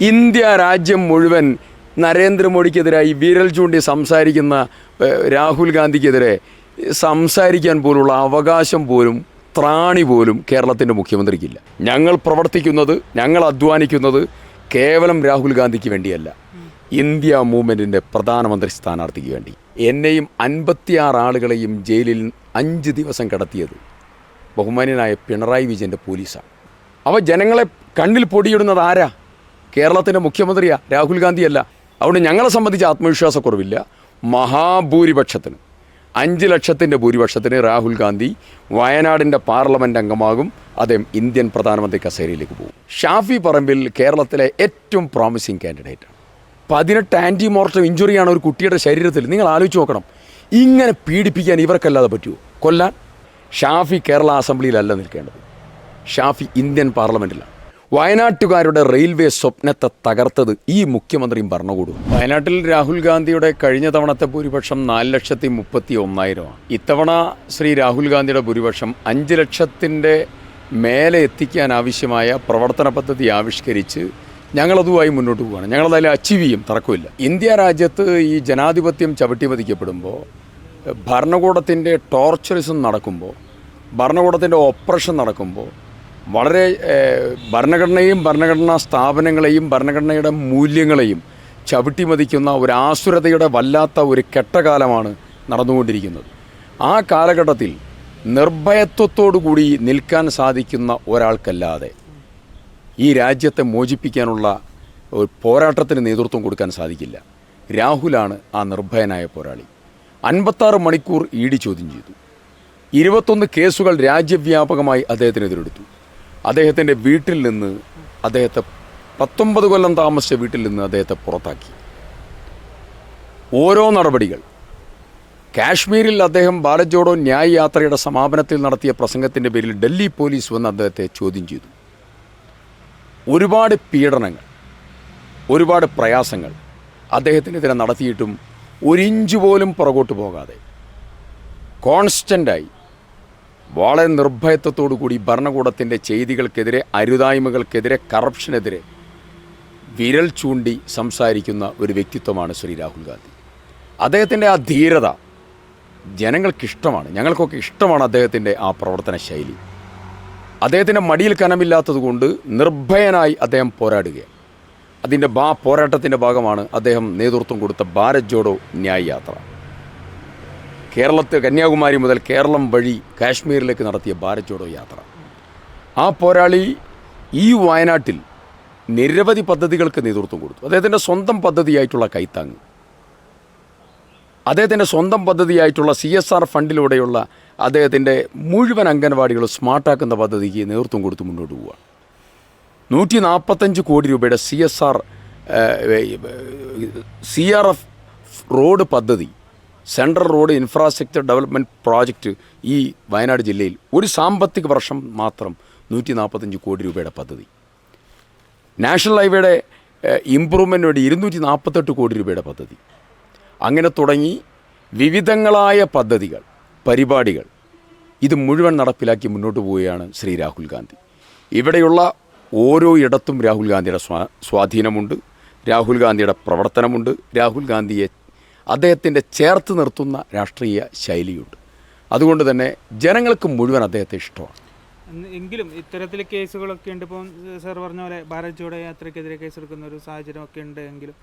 India രാജ്യം മുഴുവൻ നരേന്ദ്രമോദിക്കെതിരായി വിരൽ ചൂണ്ടി സംസാരിക്കുന്ന രാഹുൽ ഗാന്ധിക്കെതിരെ സംസാരിക്കാൻ പോലുള്ള അവകാശം പോലും ത്രാണി പോലും കേരളത്തിന്റെ മുഖ്യമന്ത്രിക്കില്ല. ഞങ്ങൾ പ്രവർത്തിക്കുന്നത് ഞങ്ങൾ അധ്വാനിക്കുന്നത് കേവലം രാഹുൽ ഗാന്ധിക്ക് വേണ്ടിയല്ല. ഇന്ത്യ മൂവ്മെന്റിന്റെ പ്രധാനമന്ത്രി സ്ഥാനാർത്ഥിക്ക് വേണ്ടി. എന്നെയും അൻപത്തിയാറ് ആളുകളെയും ജയിലിൽ അഞ്ച് ദിവസം കടത്തിയത് ബഹുമാന്യനായ പിണറായി വിജയന്റെ പോലീസാണ്. അവ ജനങ്ങളെ കണ്ണിൽ പൊടിയിടുന്നത് ആരാ? കേരളത്തിന്റെ മുഖ്യമന്ത്രിയാ രാഹുൽ ഗാന്ധിയല്ല. അതുകൊണ്ട് ഞങ്ങളെ സംബന്ധിച്ച് ആത്മവിശ്വാസക്കുറവില്ല. മഹാഭൂരിപക്ഷത്തിന് അഞ്ച് ലക്ഷത്തിന്റെ ഭൂരിപക്ഷത്തിന് രാഹുൽ ഗാന്ധി വയനാടിന്റെ പാർലമെന്റ് അംഗമാകും. അദ്ദേഹം ഇന്ത്യൻ പ്രധാനമന്ത്രി കസേരയിലേക്ക് പോകും. ഷാഫി പറമ്പിൽ കേരളത്തിലെ ഏറ്റവും പ്രോമിസിങ് കാൻഡിഡേറ്റാണ് പതിനെട്ട് ആന്റി മോർട്ടം ഇഞ്ചുറിയാണ് ഒരു കുട്ടിയുടെ ശരീരത്തിൽ. നിങ്ങൾ ആലോചിച്ച് നോക്കണം. ഇങ്ങനെ പീഡിപ്പിക്കാൻ ഇവർക്കല്ലാതെ പറ്റുമോ കൊല്ലാൻ? ഷാഫി കേരള അസംബ്ലിയിലല്ല നിൽക്കേണ്ടത്. ഷാഫി ഇന്ത്യൻ പാർലമെന്റിലാണ് വയനാട്ടുകാരുടെ റെയിൽവേ സ്വപ്നത്തെ തകർത്തത് ഈ മുഖ്യമന്ത്രിയും ഭരണകൂടും വയനാട്ടിൽ രാഹുൽ ഗാന്ധിയുടെ കഴിഞ്ഞ തവണത്തെ ഭൂരിപക്ഷം നാല് ലക്ഷത്തി മുപ്പത്തി ഒന്നായിരമാണ്. ഇത്തവണ ശ്രീ രാഹുൽ ഗാന്ധിയുടെ ഭൂരിപക്ഷം അഞ്ച് ലക്ഷത്തിന്റെ മേലെ എത്തിക്കാൻ ആവശ്യമായ പ്രവർത്തന പദ്ധതി ആവിഷ്കരിച്ച് ഞങ്ങളതുമായി മുന്നോട്ട് പോവുകയാണ്. ഞങ്ങളതിൽ അച്ചീവ് ചെയ്യും? തർക്കമില്ല. ഇന്ത്യ രാജ്യത്ത് ഈ ജനാധിപത്യം ചവിട്ടിമതിക്കപ്പെടുമ്പോൾ ഭരണകൂടത്തിന്റെ ടോർച്ചറിസം നടക്കുമ്പോൾ ഭരണകൂടത്തിന്റെ ഓപ്പറേഷൻ നടക്കുമ്പോൾ വളരെ ഭരണഘടനയും ഭരണഘടനാ സ്ഥാപനങ്ങളെയും ഭരണഘടനയുടെ മൂല്യങ്ങളെയും ചവിട്ടിമതിക്കുന്ന ഒരു ആസുരതയുടെ വല്ലാത്ത ഒരു കെട്ടകാലമാണ് നടന്നുകൊണ്ടിരിക്കുന്നത്. ആ കാലഘട്ടത്തിൽ നിർഭയത്വത്തോടു കൂടി നിൽക്കാൻ സാധിക്കുന്ന ഒരാൾക്കല്ലാതെ ഈ രാജ്യത്തെ മോചിപ്പിക്കാനുള്ള ഒരു പോരാട്ടത്തിന് നേതൃത്വം കൊടുക്കാൻ സാധിക്കില്ല. രാഹുലാണ് ആ നിർഭയനായ പോരാളി. അൻപത്താറ് മണിക്കൂർ ഇ ഡി ചോദ്യം ചെയ്തു. ഇരുപത്തൊന്ന് കേസുകൾ രാജ്യവ്യാപകമായി അദ്ദേഹത്തിനെതിരെടുത്തു അദ്ദേഹത്തിന്റെ വീട്ടിൽ നിന്ന് അദ്ദേഹത്തെ പത്തൊമ്പത് കൊല്ലം താമസിച്ച വീട്ടിൽ നിന്ന് അദ്ദേഹത്തെ പുറത്താക്കി. ഓരോ നടപടികൾ. കാശ്മീരിൽ അദ്ദേഹം ബാലജോഡോ ന്യായ യാത്രയുടെ സമാപനത്തിൽ നടത്തിയ പ്രസംഗത്തിന്റെ പേരിൽ ഡൽഹി പോലീസ് വന്ന് അദ്ദേഹത്തെ ചോദ്യം ചെയ്തു. ഒരുപാട് പീഡനങ്ങൾ ഒരുപാട് പ്രയാസങ്ങൾ അദ്ദേഹത്തിനെതിരെ നടത്തിയിട്ടും ഒരിഞ്ച് പോലും പുറകോട്ട് പോകാതെ കോൺസ്റ്റന്റായി വളരെ നിർഭയത്വത്തോടു കൂടി ഭരണകൂടത്തിന്റെ ചെയ്തികൾക്കെതിരെ അരുതായ്മകൾക്കെതിരെ കറപ്ഷനെതിരെ വിരൽ ചൂണ്ടി സംസാരിക്കുന്ന ഒരു വ്യക്തിത്വമാണ് ശ്രീ രാഹുൽ ഗാന്ധി. അദ്ദേഹത്തിന്റെ ആ ധീരത ജനങ്ങൾക്കിഷ്ടമാണ്. ഞങ്ങൾക്കൊക്കെ ഇഷ്ടമാണ് അദ്ദേഹത്തിന്റെ ആ പ്രവർത്തന ശൈലി. അദ്ദേഹത്തിന്റെ മടിയിൽ കനമില്ലാത്തതുകൊണ്ട് നിർഭയനായി അദ്ദേഹം പോരാടുകയാണ്. അതിന്റെ ബാ പോരാട്ടത്തിന്റെ ഭാഗമാണ് അദ്ദേഹം നേതൃത്വം കൊടുത്ത ഭാരത് ജോഡോ ന്യായയാത്ര. യാത്ര കേരളത്തിൽ കന്യാകുമാരി മുതൽ കേരളം വഴി കാശ്മീരിലേക്ക് നടത്തിയ ഭാരത് ജോഡോ യാത്ര. ആ പോരാളി ഈ വയനാട്ടിൽ നിരവധി പദ്ധതികൾക്ക് നേതൃത്വം കൊടുത്തു. അദ്ദേഹത്തിന്റെ സ്വന്തം പദ്ധതിയായിട്ടുള്ള കൈത്താങ് അദ്ദേഹത്തിന്റെ സ്വന്തം പദ്ധതിയായിട്ടുള്ള സി എസ് ആർ ഫണ്ടിലൂടെയുള്ള അദ്ദേഹത്തിന്റെ മുഴുവൻ അംഗൻവാടികൾ സ്മാർട്ടാക്കുന്ന പദ്ധതിക്ക് നേതൃത്വം കൊടുത്ത് മുന്നോട്ട് പോവുകയാണ് നൂറ്റി നാൽപ്പത്തഞ്ച് കോടി രൂപയുടെ C S R C R F road പദ്ധതി central road infrastructure development project ഈ വയനാട് ജില്ലയിൽ ഒരു സാമ്പത്തിക വർഷം മാത്രം നൂറ്റി നാൽപ്പത്തഞ്ച് കോടി രൂപയുടെ പദ്ധതി. നാഷണൽ ഹൈവേയുടെ ഇമ്പ്രൂവ്മെന്റ് വേണ്ടി ഇരുന്നൂറ്റി നാൽപ്പത്തെട്ട് കോടി രൂപയുടെ പദ്ധതി. അങ്ങനെ തുടങ്ങി വിവിധങ്ങളായ പദ്ധതികൾ പരിപാടികൾ ഇത് മുഴുവൻ നടപ്പിലാക്കി മുന്നോട്ട് പോവുകയാണ് ശ്രീ രാഹുൽ ഗാന്ധി. ഇവിടെയുള്ള ഓരോ ഇടത്തും രാഹുൽ ഗാന്ധിയുടെ സ്വാ സ്വാധീനമുണ്ട് രാഹുൽ ഗാന്ധിയുടെ പ്രവർത്തനമുണ്ട് രാഹുൽ ഗാന്ധിയെ അദ്ദേഹത്തിന്റെ ചേർത്ത് നിർത്തുന്ന രാഷ്ട്രീയ ശൈലിയുണ്ട്. അതുകൊണ്ട് തന്നെ ജനങ്ങൾക്ക് മുഴുവൻ അദ്ദേഹത്തെ ഇഷ്ടമാണ്. എങ്കിലും ഇത്തരത്തിൽ കേസുകളൊക്കെ ഉണ്ട്. ഇപ്പം സാർ പറഞ്ഞ പോലെ ഭാരത് ജോഡോ യാത്രയ്ക്കെതിരെ കേസെടുക്കുന്ന ഒരു സാഹചര്യമൊക്കെ ഉണ്ട് എങ്കിലും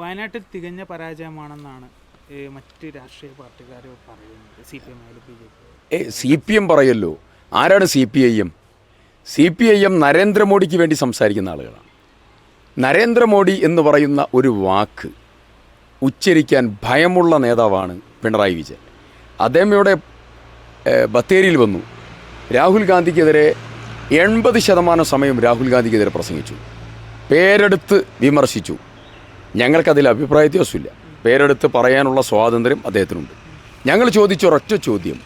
വയനാട്ടിൽ തികഞ്ഞ പരാജയമാണെന്നാണ് മറ്റ് രാഷ്ട്രീയ പാർട്ടിക്കാർ പറയുന്നത്. സി പി എം ആയാലും ബി ജെ പി ഏ സി പി എം പറയല്ലോ. ആരാണ് C P I M? C P I M നരേന്ദ്രമോദിക്ക് വേണ്ടി സംസാരിക്കുന്ന ആളുകളാണ്. നരേന്ദ്രമോദി എന്ന് പറയുന്ന ഒരു വാക്ക് ഉച്ചരിക്കാൻ ഭയമുള്ള നേതാവാണ് പിണറായി വിജയൻ. അദ്ദേഹം ഇവിടെ ബത്തേരിയിൽ വന്നു. രാഹുൽ ഗാന്ധിക്കെതിരെ എൺപത് ശതമാനം സമയം രാഹുൽ ഗാന്ധിക്കെതിരെ പ്രസംഗിച്ചു. പേരെടുത്ത് വിമർശിച്ചു. ഞങ്ങൾക്കതിൽ അഭിപ്രായ വ്യത്യാസമില്ല. പേരെടുത്ത് പറയാനുള്ള സ്വാതന്ത്ര്യം അദ്ദേഹത്തിനുണ്ട്. ഞങ്ങൾ ചോദിച്ച ഒരൊറ്റ ചോദ്യം.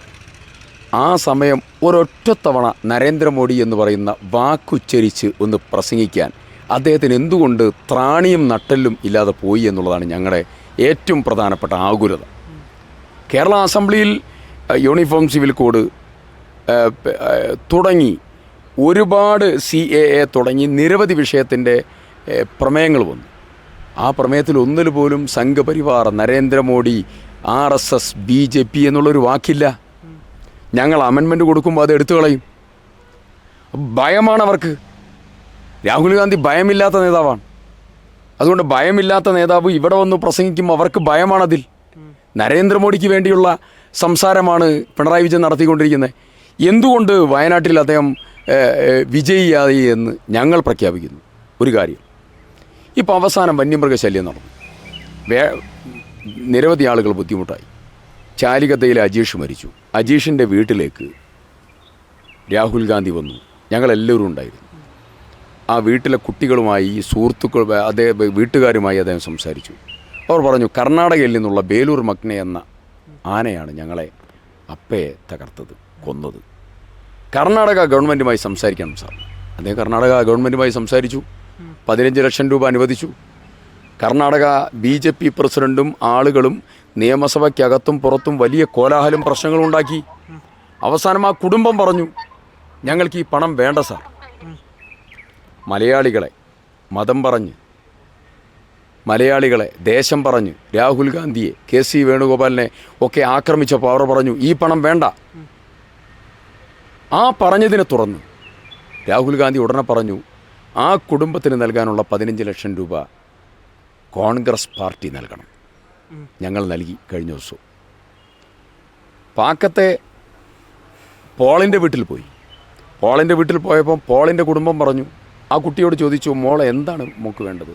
ആ സമയം ഒരൊറ്റ തവണ നരേന്ദ്രമോദി എന്ന് പറയുന്ന വാക്കുച്ചരിച്ച് ഒന്ന് പ്രസംഗിക്കാൻ അദ്ദേഹത്തിന് എന്തുകൊണ്ട് ത്രാണിയും നട്ടെല്ലും ഇല്ലാതെ പോയി എന്നുള്ളതാണ് ഞങ്ങളുടെ ഏറ്റവും പ്രധാനപ്പെട്ട ആകുലത. കേരള അസംബ്ലിയിൽ യൂണിഫോം സിവിൽ കോഡ് തുടങ്ങി ഒരുപാട് സി എ എ തുടങ്ങി നിരവധി വിഷയത്തിന്റെ പ്രമേയങ്ങൾ വന്നു. ആ പ്രമേയത്തിൽ ഒന്നിൽ പോലും Sangh Parivar Narendra Modi R S S B J P എന്നുള്ളൊരു വാക്കില്ല. ഞങ്ങൾ അമെൻമെന്റ് കൊടുക്കുമ്പോൾ അത് എടുത്തു കളയും. ഭയമാണ് അവർക്ക്. രാഹുൽ ഗാന്ധി ഭയമില്ലാത്ത നേതാവാണ്. അതുകൊണ്ട് ഭയമില്ലാത്ത നേതാവ് ഇവിടെ വന്ന് പ്രസംഗിക്കും അവർക്ക് ഭയമാണതിൽ. നരേന്ദ്രമോദിക്ക് വേണ്ടിയുള്ള സംസാരമാണ് പിണറായി വിജയൻ നടത്തിക്കൊണ്ടിരിക്കുന്നത്. എന്തുകൊണ്ട് വയനാട്ടിൽ അദ്ദേഹം വിജയിയായി എന്ന് ഞങ്ങൾ പ്രഖ്യാപിക്കുന്നു? ഒരു കാര്യം. ഇപ്പോൾ അവസാനം വന്യമൃഗശല്യം നടന്നു. വേ നിരവധി ആളുകൾ ബുദ്ധിമുട്ടായി. ചാലികത്തയിൽ അജീഷ് മരിച്ചു. അജീഷിന്റെ വീട്ടിലേക്ക് രാഹുൽ ഗാന്ധി വന്നു. ഞങ്ങളെല്ലാവരും ഉണ്ടായിരുന്നു. ആ വീട്ടിലെ കുട്ടികളുമായി സുഹൃത്തുക്കൾ അദ്ദേഹം വീട്ടുകാരുമായി അദ്ദേഹം സംസാരിച്ചു. അവർ പറഞ്ഞു കർണാടകയിൽ നിന്നുള്ള ബേലൂർ മഗ്ന എന്ന ആനയാണ് ഞങ്ങളെ അപ്പയെ തകർത്തത് കൊന്നത്. കർണാടക ഗവൺമെന്റുമായി സംസാരിക്കണം സാർ. അദ്ദേഹം കർണാടക ഗവൺമെന്റുമായി സംസാരിച്ചു പതിനഞ്ച് ലക്ഷം രൂപ അനുവദിച്ചു. കർണാടക ബി ജെ പി പ്രസിഡന്റും ആളുകളും നിയമസഭയ്ക്കകത്തും പുറത്തും വലിയ കോലാഹലം പ്രശ്നങ്ങളുണ്ടാക്കി. അവസാനം ആ കുടുംബം പറഞ്ഞു ഞങ്ങൾക്ക് ഈ പണം വേണ്ട സാർ. മലയാളികളെ മതം പറഞ്ഞ് മലയാളികളെ ദേശം പറഞ്ഞ് രാഹുൽ ഗാന്ധിയെ കെ സി വേണുഗോപാലിനെ ഒക്കെ ആക്രമിച്ചപ്പോൾ അവർ പറഞ്ഞു ഈ പണം വേണ്ട. ആ പറഞ്ഞതിനെ തുറന്ന്. രാഹുൽ ഗാന്ധി ഉടനെ പറഞ്ഞു ആ കുടുംബത്തിന് നൽകാനുള്ള പതിനഞ്ച് ലക്ഷം രൂപ കോൺഗ്രസ് പാർട്ടി നൽകണം. ഞങ്ങൾ നൽകി കഴിഞ്ഞ ദിവസവും പാക്കത്തെ പോളിന്റെ വീട്ടിൽ പോയി. പോളിന്റെ വീട്ടിൽ പോയപ്പോൾ പോളിന്റെ കുടുംബം പറഞ്ഞു ആ കുട്ടിയോട് ചോദിച്ചു മോളെ എന്താണ് മോക്ക് വേണ്ടത്?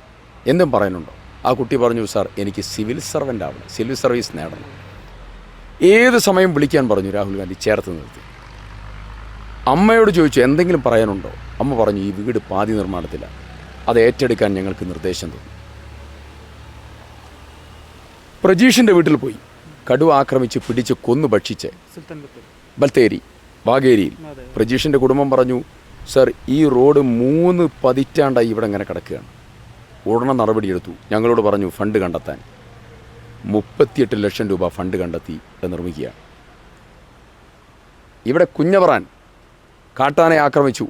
എന്തും പറയാനുണ്ടോ. ആ കുട്ടി പറഞ്ഞു സാർ എനിക്ക് സിവിൽ സർവന്റ് ആവണം സിവിൽ സർവീസ് നേടണം. ഏത് സമയം വിളിക്കാൻ പറഞ്ഞു രാഹുൽ ഗാന്ധി ചേർത്ത് നിർത്തി. അമ്മയോട് ചോദിച്ചു എന്തെങ്കിലും പറയാനുണ്ടോ? അമ്മ പറഞ്ഞു ഈ വീട് പാതി നിർമ്മാണത്തിലാണ് അത് ഏറ്റെടുക്കാൻ ഞങ്ങൾക്ക് നിർദ്ദേശം തന്നു. പ്രജീഷിന്റെ വീട്ടിൽ പോയി. കടുവ ആക്രമിച്ച് പിടിച്ച് കൊന്നു ഭക്ഷിച്ച്. ബൽത്തേരി ബത്തേരി വാഗേരിയിൽ പ്രജീഷിന്റെ കുടുംബം പറഞ്ഞു സർ ഈ റോഡ് മൂന്ന് പതിറ്റാണ്ടായി ഇവിടെ ഇങ്ങനെ കിടക്കുകയാണ്. ഉടനെ നടപടിയെടുത്തു ഞങ്ങളോട് പറഞ്ഞു ഫണ്ട് കണ്ടെത്താൻ. മുപ്പത്തിയെട്ട് ലക്ഷം രൂപ ഫണ്ട് കണ്ടെത്തി നിർമ്മിക്കുകയാണ്. ഇവിടെ കുഞ്ഞവറാൻ കാട്ടാനെ ആക്രമിച്ചു.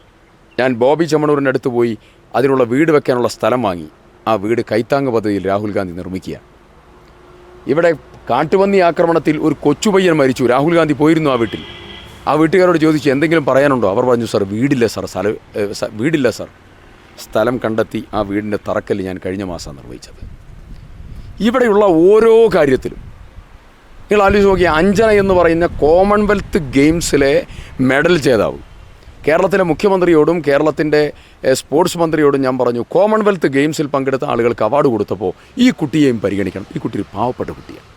ഞാൻ ബോബി ചമ്മണൂരിന്റെ അടുത്ത് പോയി അതിനുള്ള വീട് വെക്കാനുള്ള സ്ഥലം വാങ്ങി. ആ വീട് കൈത്താങ് പദ്ധതിയിൽ രാഹുൽ ഗാന്ധി നിർമ്മിക്കുക ഇവിടെ കാട്ടുപന്നി ആക്രമണത്തിൽ ഒരു കൊച്ചുപയ്യൻ മരിച്ചു. രാഹുൽ ഗാന്ധി പോയിരുന്നു ആ വീട്ടിൽ. ആ വീട്ടുകാരോട് ചോദിച്ചു എന്തെങ്കിലും പറയാനുണ്ടോ? അവർ പറഞ്ഞു സാർ വീടില്ല സാർ. സ്ഥലം വീടില്ല സാർ. സ്ഥലം കണ്ടെത്തി ആ വീടിന്റെ തറക്കല്ല് ഞാൻ കഴിഞ്ഞ മാസം നിർവഹിച്ചത്. ഇവിടെയുള്ള ഓരോ കാര്യത്തിലും നിങ്ങൾ ആലോചിച്ച് നോക്കിയാൽ അഞ്ജന എന്ന് പറയുന്ന കോമൺവെൽത്ത് ഗെയിംസിലെ മെഡൽ ജേതാവ് കേരളത്തിലെ മുഖ്യമന്ത്രിയോടും കേരളത്തിന്റെ സ്പോർട്സ് മന്ത്രിയോടും ഞാൻ പറഞ്ഞു കോമൺവെൽത്ത് ഗെയിംസിൽ പങ്കെടുത്ത ആളുകൾക്ക് അവാർഡ് കൊടുത്തപ്പോൾ ഈ കുട്ടിയെയും പരിഗണിക്കണം. ഈ കുട്ടി ഒരു പാവപ്പെട്ട കുട്ടിയാണ്.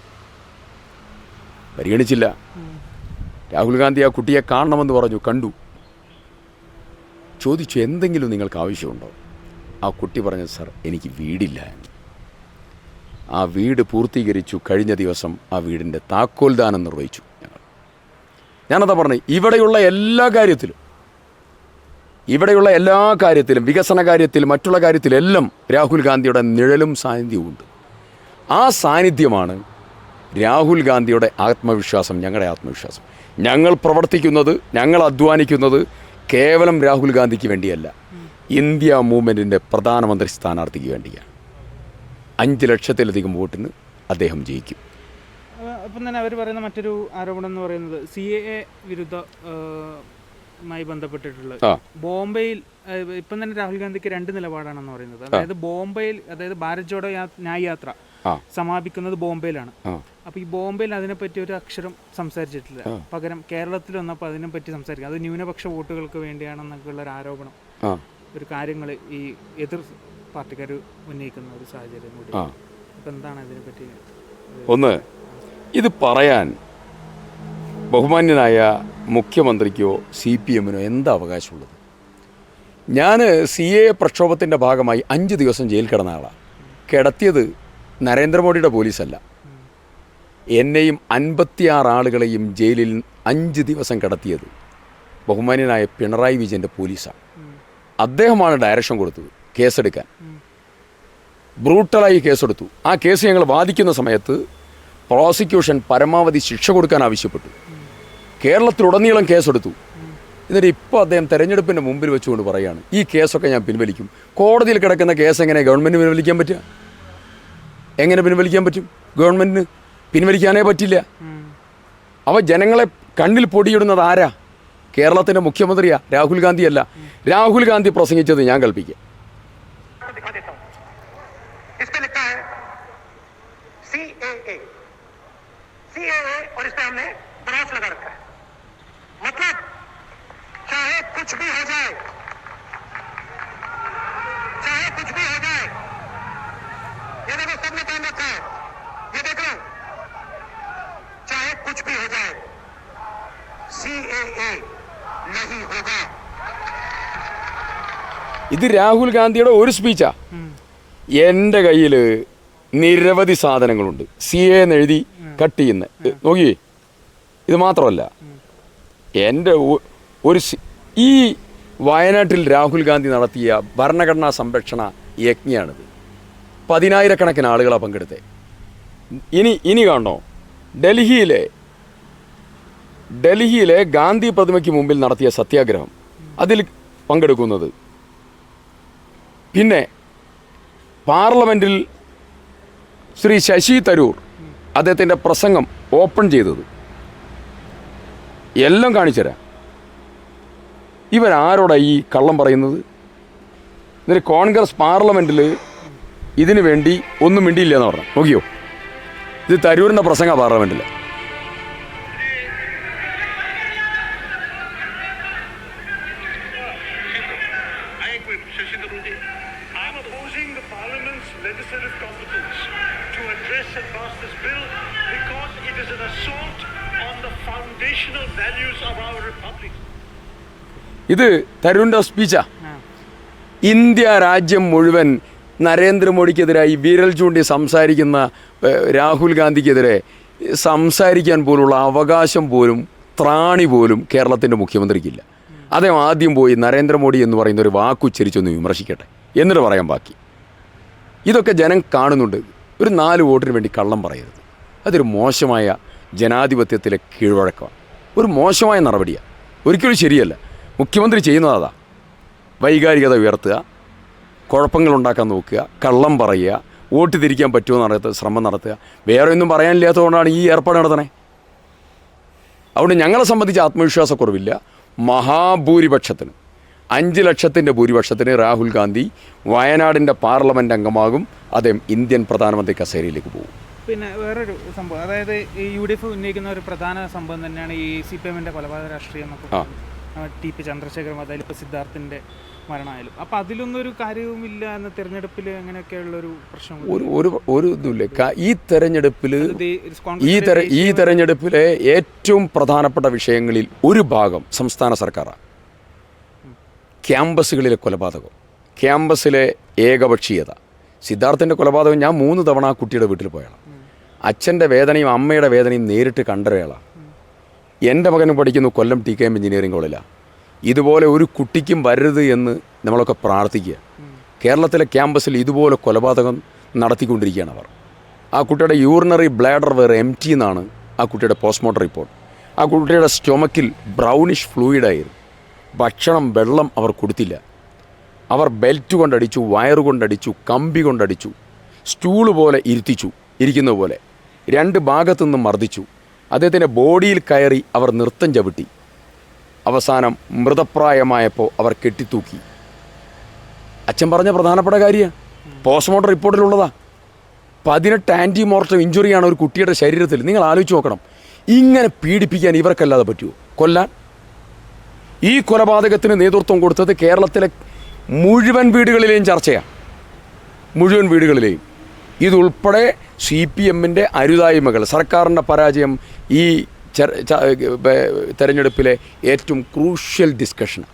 പരിഗണിച്ചില്ല. രാഹുൽ ഗാന്ധി ആ കുട്ടിയെ കാണണമെന്ന് പറഞ്ഞു കണ്ടു. ചോദിച്ചു എന്തെങ്കിലും നിങ്ങൾക്ക് ആവശ്യമുണ്ടോ? ആ കുട്ടി പറഞ്ഞു സർ എനിക്ക് വീടില്ല. എന്ന് ആ വീട് പൂർത്തീകരിച്ചു. കഴിഞ്ഞ ദിവസം ആ വീടിന്റെ താക്കോൽ ദാനം നിർവഹിച്ചു ഞങ്ങൾ. ഞാനതാ പറഞ്ഞു ഇവിടെയുള്ള എല്ലാ കാര്യത്തിലും ഇവിടെയുള്ള എല്ലാ കാര്യത്തിലും വികസന കാര്യത്തിൽ മറ്റുള്ള കാര്യത്തിലെല്ലാം രാഹുൽ ഗാന്ധിയുടെ നിഴലും സാന്നിധ്യവും ഉണ്ട് ആ സാന്നിധ്യമാണ് രാഹുൽ ഗാന്ധിയുടെ ആത്മവിശ്വാസം ഞങ്ങളുടെ ആത്മവിശ്വാസം. ഞങ്ങൾ പ്രവർത്തിക്കുന്നത് ഞങ്ങൾ അധ്വാനിക്കുന്നത് കേവലം രാഹുൽ ഗാന്ധിക്ക് വേണ്ടിയല്ല. ഇന്ത്യ മൂവ്മെന്റിന്റെ പ്രധാനമന്ത്രി സ്ഥാനാർത്ഥിക്ക് വേണ്ടിയാണ്. അഞ്ച് ലക്ഷത്തിലധികം വോട്ടിന് അദ്ദേഹം ജയിക്കും. അപ്പം തന്നെ അവർ പറയുന്ന മറ്റൊരു ആരോപണം എന്ന് പറയുന്നത് സി എ വിരുദ്ധ മായി ബന്ധപ്പെട്ടിട്ടുള്ളത്. ബോംബെയിൽ ഇപ്പം തന്നെ രാഹുൽ ഗാന്ധിക്ക് രണ്ട് നിലപാടാണെന്ന് പറയുന്നത്. അതായത് ബോംബെയിൽ അതായത് ഭാരത് ജോഡോ ന്യായ് യാത്ര. സമാപിക്കുന്നത് ബോംബെയിലാണ്. അപ്പൊ അപ്പോൾ ഈ ബോംബെയിൽ അതിനെപ്പറ്റി ഒരു അക്ഷരം സംസാരിച്ചിട്ടില്ല. പകരം കേരളത്തിൽ വന്നപ്പോൾ അതിനെപ്പറ്റി സംസാരിക്കുക അത് ന്യൂനപക്ഷ വോട്ടുകൾക്ക് വേണ്ടിയാണെന്നൊക്കെ ഉള്ള ഒരു ആരോപണം. ഒരു കാര്യങ്ങൾ ഈ എതിർ പാർട്ടിക്കാർ ഉന്നയിക്കുന്ന ഒരു സാഹചര്യം കൂടി. അപ്പൊ അപ്പം എന്താണ് ഇതിനെപ്പറ്റി ഒന്ന് ഇത് പറയാൻ ബഹുമാന്യനായ മുഖ്യമന്ത്രിക്കോ സി പി എമ്മിനോ എന്താ അവകാശമുള്ളത്? ഞാൻ സി എ പ്രക്ഷോഭത്തിന്റെ ഭാഗമായി അഞ്ച് ദിവസം ജയിൽ കിടന്ന ആളാണ് കിടത്തിയത് നരേന്ദ്രമോദിയുടെ പോലീസല്ല. എന്നെയും അൻപത്തിയാറ് ആളുകളെയും ജയിലിൽ അഞ്ച് ദിവസം കടത്തിയത് ബഹുമാന്യനായ പിണറായി വിജയന്റെ പോലീസാണ്. അദ്ദേഹമാണ് ഡയറക്ഷൻ കൊടുത്തത് കേസെടുക്കാൻ. ബ്രൂട്ടലായി കേസെടുത്തു. ആ കേസ് ഞങ്ങൾ വാദിക്കുന്ന സമയത്ത് പ്രോസിക്യൂഷൻ പരമാവധി ശിക്ഷ കൊടുക്കാൻ ആവശ്യപ്പെട്ടു. കേരളത്തിലുടനീളം കേസെടുത്തു. എന്നിട്ട് ഇപ്പോൾ അദ്ദേഹം തെരഞ്ഞെടുപ്പിന്റെ മുമ്പിൽ വെച്ചുകൊണ്ട് പറയുകയാണ് ഈ കേസൊക്കെ ഞാൻ പിൻവലിക്കും. കോടതിയിൽ കിടക്കുന്ന കേസ് എങ്ങനെ ഗവൺമെന്റ് പിൻവലിക്കാൻ പറ്റുക? എങ്ങനെ പിൻവലിക്കാൻ പറ്റും ഗവൺമെൻറ്റിന് പിൻവലിക്കാനേ പറ്റില്ല അവ ജനങ്ങളെ കണ്ണിൽ പൊടിയിടുന്നത് ആരാ കേരളത്തിൻ്റെ മുഖ്യമന്ത്രിയാ രാഹുൽ ഗാന്ധിയല്ല രാഹുൽ ഗാന്ധി പ്രസംഗിച്ചത് ഞാൻ കൽപ്പിക്കാം आपको दिखा देता हूं इस पे लिखा है सी ए ए सी ए ए और इस पे हमने ड्राफ्ट लगा रखा है मतलब चाहे कुछ भी हो जाए ഇത് രാഹുൽ ഗാന്ധിയുടെ ഒരു സ്പീച്ചാ. എന്റെ കയ്യിൽ നിരവധി സാധനങ്ങളുണ്ട്. സി എ എന്ന് എഴുതി കട്ട് ചെയ്യുന്ന. നോക്കിയേ. ഇത് മാത്രമല്ല എന്റെ ഒരു ഈ വയനാട്ടിൽ രാഹുൽ ഗാന്ധി നടത്തിയ ഭരണഘടനാ സംരക്ഷണ യജ്ഞയാണിത് പതിനായിരക്കണക്കിന് ആളുകളാണ് പങ്കെടുത്തത് ഇനി ഇനി കാണണോ? ഡൽഹിയിലെ ഡൽഹിയിലെ ഗാന്ധി പ്രതിമയ്ക്ക് മുമ്പിൽ നടത്തിയ സത്യാഗ്രഹം അതിൽ പങ്കെടുക്കുന്നത് പിന്നെ പാർലമെന്റിൽ ശ്രീ ശശി തരൂർ അദ്ദേഹത്തിന്റെ പ്രസംഗം ഓപ്പൺ ചെയ്തത്. എല്ലാം കാണിച്ചുതരാം ഇവൻ ആരോടാ ഈ കള്ളം പറയുന്നത്? എന്നിട്ട് കോൺഗ്രസ് പാർലമെന്റിൽ ഇതിനു വേണ്ടി ഒന്നും മിണ്ടിയില്ല എന്ന് പറഞ്ഞു. നോക്കിയോ? ഇത് തരൂരിന്റെ പ്രസംഗമാണ് പാർലമെന്റിൽ am opposing the Parliament's legislative competence to address and pass this bill because it is an assault on the foundational values of our republic. ഇത് തരൂരിന്റെ സ്പീച്ചാ ഇന്ത്യ രാജ്യം മുഴുവൻ നരേന്ദ്രമോദിക്കെതിരായി വിരൽ ചൂണ്ടി സംസാരിക്കുന്ന രാഹുൽ ഗാന്ധിക്കെതിരെ സംസാരിക്കാൻ പോലുള്ള അവകാശം പോലും ത്രാണി പോലും കേരളത്തിന്റെ മുഖ്യമന്ത്രിക്കില്ല. അദ്ദേഹം ആദ്യം പോയി നരേന്ദ്രമോദി എന്ന് പറയുന്ന ഒരു വാക്കുച്ചരിച്ചൊന്ന് വിമർശിക്കട്ടെ. എന്നിട്ട് പറയാൻ ബാക്കി. ഇതൊക്കെ ജനം കാണുന്നുണ്ട്. ഒരു നാല് വോട്ടിന് വേണ്ടി കള്ളം പറയരുത്. അതൊരു മോശമായ ജനാധിപത്യത്തിലെ കീഴ്വഴക്കമാണ്. ഒരു മോശമായ നടപടിയാണ് ഒരിക്കലും ശരിയല്ല. മുഖ്യമന്ത്രി ചെയ്യുന്നത് അതാ. വൈകാരികത ഉയർത്തുക കുഴപ്പങ്ങൾ ഉണ്ടാക്കാൻ നോക്കുക കള്ളം പറയുക വോട്ട് തിരിക്കാൻ പറ്റുമോ നടത്ത ശ്രമം നടത്തുക. വേറെ ഒന്നും പറയാനില്ലാത്തതുകൊണ്ടാണ് ഈ ഏർപ്പാട് നടത്തണേ. അതുകൊണ്ട് ഞങ്ങളെ സംബന്ധിച്ച് ആത്മവിശ്വാസക്കുറവില്ല. മഹാഭൂരിപക്ഷത്തിന്. അഞ്ച് ലക്ഷത്തിന്റെ ഭൂരിപക്ഷത്തിന് രാഹുൽ ഗാന്ധി വയനാടിന്റെ പാർലമെന്റ് അംഗമാകും. അദ്ദേഹം ഇന്ത്യൻ പ്രധാനമന്ത്രി കസേരയിലേക്ക് പോകും. പിന്നെ വേറൊരു സംഭവം. അതായത് ഈ യു ഡി എഫ് ഉന്നയിക്കുന്ന ഒരു പ്രധാന സംഭവം തന്നെയാണ് ഈ സി പി എമ്മിന്റെ കൊലപാതക രാഷ്ട്രീയം എന്നൊക്കെ ടി പി ചന്ദ്രശേഖരൻ അതായത് ഇപ്പോൾ സിദ്ധാർത്ഥിന്റെ മരണമായാലും. അപ്പം അതിലൊന്നും ഒരു കാര്യവുമില്ല എന്ന തിരഞ്ഞെടുപ്പിൽ അങ്ങനെയൊക്കെയുള്ളൊരു പ്രശ്നം ഒരു ഒരു ഒരു ഇതുമില്ല. ഈ തെരഞ്ഞെടുപ്പിൽ ഈ തെര ഈ തെരഞ്ഞെടുപ്പിലെ ഏറ്റവും പ്രധാനപ്പെട്ട വിഷയങ്ങളിൽ ഒരു ഭാഗം സംസ്ഥാന സർക്കാരാണ്. ക്യാമ്പസുകളിലെ കൊലപാതകം. ക്യാമ്പസിലെ ഏകപക്ഷീയത. സിദ്ധാർത്ഥന്റെ കൊലപാതകം ഞാൻ മൂന്ന് തവണ ആ കുട്ടിയുടെ വീട്ടിൽ പോയാണ്. അച്ഛന്റെ വേദനയും അമ്മയുടെ വേദനയും നേരിട്ട് കണ്ടൊരാളാണ് എന്റെ മകനും പഠിക്കുന്നു Kollam T K M engineering കോളേജിലാണ് ഇതുപോലെ ഒരു കുട്ടിക്കും വരരുത് എന്ന് നമ്മളൊക്കെ പ്രാർത്ഥിക്കുക. കേരളത്തിലെ ക്യാമ്പസിൽ ഇതുപോലെ കൊലപാതകം നടത്തിക്കൊണ്ടിരിക്കുകയാണ് അവർ. ആ കുട്ടിയുടെ യൂറിനറി ബ്ലാഡർ വേറെ എം ടി എന്നാണ് ആ കുട്ടിയുടെ പോസ്റ്റ്മോർട്ടം റിപ്പോർട്ട് ആ കുട്ടിയുടെ സ്റ്റൊമക്കിൽ ബ്രൗണിഷ് ഫ്ലൂയിഡായിരുന്നു ഭക്ഷണം വെള്ളം അവർ കൊടുത്തില്ല. അവർ ബെൽറ്റ് കൊണ്ടടിച്ചു വയറ് കൊണ്ടടിച്ചു കമ്പി കൊണ്ടടിച്ചു സ്റ്റൂൾ പോലെ ഇരുത്തിച്ചു ഇരിക്കുന്ന പോലെ. രണ്ട് ഭാഗത്തു നിന്നും മർദ്ദിച്ചു. അദ്ദേഹത്തിന്റെ ബോഡിയിൽ കയറി അവർ നൃത്തം ചവിട്ടി. അവസാനം മൃതപ്രായമായപ്പോൾ അവർ കെട്ടിത്തൂക്കി. അച്ഛൻ പറഞ്ഞ പ്രധാനപ്പെട്ട കാര്യമാണ് പോസ്റ്റ്മോർട്ടം റിപ്പോർട്ടിലുള്ളതാ. പതിനെട്ട് ആന്റി മോർട്ടം ഇഞ്ചുറിയാണ് ഒരു കുട്ടിയുടെ ശരീരത്തിൽ. നിങ്ങൾ ആലോചിച്ച് നോക്കണം. ഇങ്ങനെ പീഡിപ്പിക്കാൻ ഇവർക്കല്ലാതെ പറ്റുമോ കൊല്ലാൻ? ഈ കൊലപാതകത്തിന് നേതൃത്വം കൊടുത്തത് കേരളത്തിലെ മുഴുവൻ വീടുകളിലെയും ചർച്ചയാണ്. മുഴുവൻ വീടുകളിലെയും. ഇതുൾപ്പെടെ സി പി എമ്മിന്റെ അരുതായ്മകൾ സർക്കാരിന്റെ പരാജയം ഈ തെരഞ്ഞെടുപ്പിലെ ഏറ്റവും ക്രൂഷ്യൽ ഡിസ്കഷനാണ്